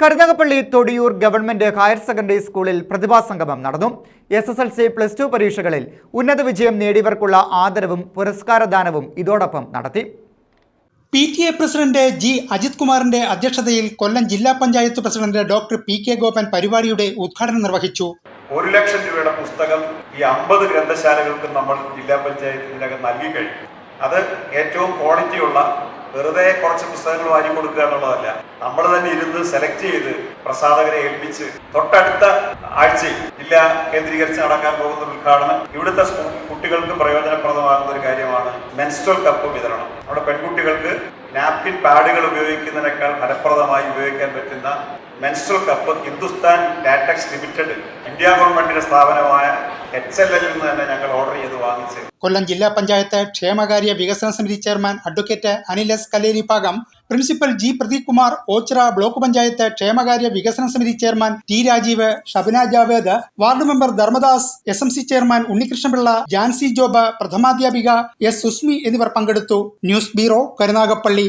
Karunagappally Thodiyoor government higher secondary സ്കൂളിൽ പ്രതിഭാസംഗമം നടന്നു. S S L C plus two പരീക്ഷകളിൽ ഉന്നത വിജയം നേടിയവർക്കുള്ള ആദരവും പുരസ്കാരദാനവും ഇതോടൊപ്പം നടത്തി. P T A president G Ajith കുമാറിന്റെ അധ്യക്ഷതയിൽ കൊല്ലം ജില്ലാ panchayat president doctor P K Gopan പരിപാടിയുടെ ഉദ്ഘാടനം നിർവഹിച്ചു. ഒരു ലക്ഷം രൂപയുടെ പുസ്തകം ഈ അമ്പത് ഗ്രന്ഥശാലകൾക്ക് നമ്മൾ ജില്ലാ പഞ്ചായത്തിനകം നൽകി കഴിഞ്ഞു. അത് ഏറ്റവും ക്വാളിറ്റിയുള്ള വെറുതെ കുറച്ച് പുസ്തകങ്ങൾ വാങ്ങി കൊടുക്കുക എന്നുള്ളതല്ല. നമ്മൾ തന്നെ ഇരുന്ന് സെലക്ട് ചെയ്ത് പ്രസാധകരെ ഏൽപ്പിച്ച് തൊട്ടടുത്ത ആഴ്ചയിൽ ജില്ല കേന്ദ്രീകരിച്ച് നടക്കാൻ പോകുന്ന ഉദ്ഘാടനം ഇവിടുത്തെ കുട്ടികൾക്ക് പ്രയോജനപ്രദമാകുന്ന ഒരു കാര്യമാണ് മെൻസ്ട്രൽ കപ്പ് വിതരണം. നമ്മുടെ പെൺകുട്ടികൾക്ക് നാപ്കിൻ പാഡുകൾ ഉപയോഗിക്കുന്നതിനേക്കാൾ ഫലപ്രദമായി ഉപയോഗിക്കാൻ പറ്റുന്ന menstrual cup Hindustan latex limited India ഗവൺമെന്റിന്റെ സ്ഥാപനമായ എച്ച് എൽ എല്ലിൽ നിന്ന് തന്നെ ഞങ്ങൾ ഓർഡർ ചെയ്ത് വാങ്ങിച്ച് കൊല്ലം ജില്ലാ പഞ്ചായത്ത് ക്ഷേമകാര്യ വികസന സമിതി chairman advocate Anil S Kalleripakam principal G Pradeep Kumar Oachira block panchayat ക്ഷേമകാര്യ വികസന സമിതി chairman T Rajeev Shabana Javed ward member Dharmadas S M C chairman Unnikrishnapillai Jancy Job പ്രഥമാധ്യാപിക S Susmi എന്നിവർ പങ്കെടുത്തു. News bureau Karunagappally.